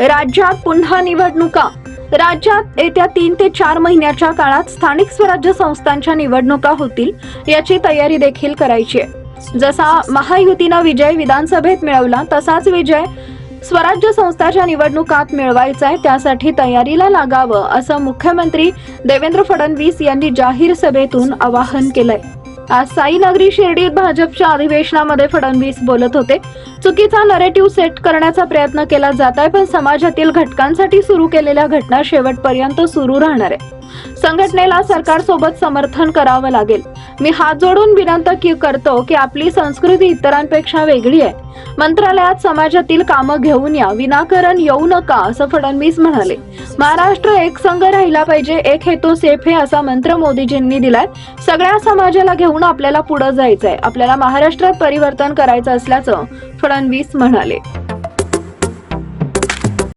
राज्यात पुन्हा निवडणुका. राज्यात येत्या तीन ते चार महिन्याच्या काळात स्थानिक स्वराज्य संस्थांच्या निवडणुका होतील याची तयारी देखील करायची आहे. जसा महायुतीनं विजय विधानसभेत मिळवला तसाच विजय स्वराज्य संस्थाच्या निवडणुकात मिळवायचा आहे त्यासाठी तयारीला लागावं असं मुख्यमंत्री देवेंद्र फडणवीस यांनी जाहीर सभेतून आवाहन केलंय. आज साईनगरी शिर्डीत भाजपच्या अधिवेशनामध्ये फडणवीस बोलत होते. चुकीचा नरेटिव्ह सेट करण्याचा प्रयत्न केला जात आहे पण समाजातील घटकांसाठी सुरू केलेल्या घटना शेवटपर्यंत सुरू राहणार आहे. संघटनेला सरकारसोबत समर्थन करावं लागेल. मी हात जोडून विनंती करतो की आपली संस्कृती इतरांपेक्षा वेगळी आहे. मंत्रालयात समाजातील कामं घेऊन या. विनाकारण येऊ नका असं फडणवीस म्हणाले. महाराष्ट्र एक संघ राहिला पाहिजे. एक हेतू सेफ हे असा मंत्र मोदीजींनी दिलाय. सगळ्या समाजाला घेऊन आपल्याला पुढे जायचंय. आपल्याला महाराष्ट्रात परिवर्तन करायचं असल्याचं फडणवीस म्हणाले.